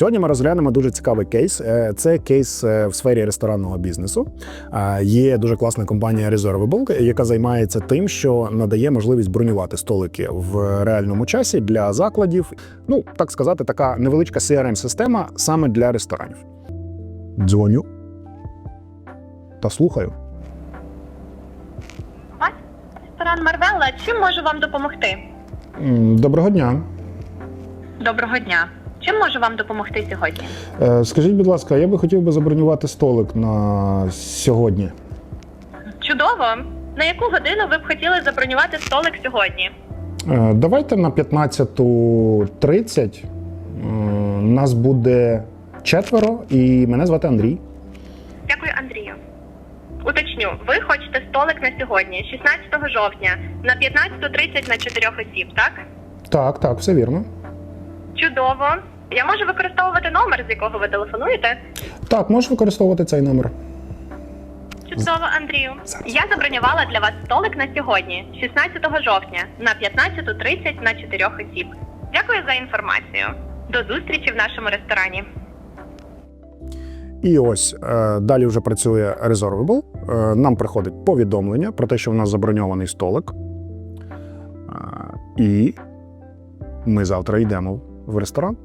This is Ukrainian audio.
Сьогодні ми розглянемо дуже цікавий кейс. Е, Це кейс е, в сфері ресторанного бізнесу. Е, Є дуже класна компанія Reservable, яка займається тим, що надає можливість бронювати столики в реальному часі для закладів. Ну так сказати, така невеличка CRM-система саме для ресторанів. Дзвоню та слухаю. Ресторан Марвелла, чим можу вам допомогти? Доброго дня. Доброго дня. Чим можу вам допомогти сьогодні? Е, Скажіть, будь ласка, я би хотів би забронювати столик на сьогодні. Чудово! На яку годину ви б хотіли забронювати столик сьогодні? Е, Давайте на 15.30. Е, Нас буде четверо, і мене звати Андрій. Дякую, Андрію. Уточню, ви хочете столик на сьогодні, 16 жовтня, на 15.30 на 4 осіб, так? Так, так, все вірно. Чудово. Я можу використовувати номер, з якого ви телефонуєте? Так, можеш використовувати цей номер. Чудово, Андрію. Я забронювала для вас столик на сьогодні, 16 жовтня, на 15.30 на 4 осіб. Дякую за інформацію. До зустрічі в нашому ресторані. І ось е, далі вже працює Reservable. Е, Нам приходить повідомлення про те, що в нас заброньований столик. Е, І ми завтра йдемо в ресторан.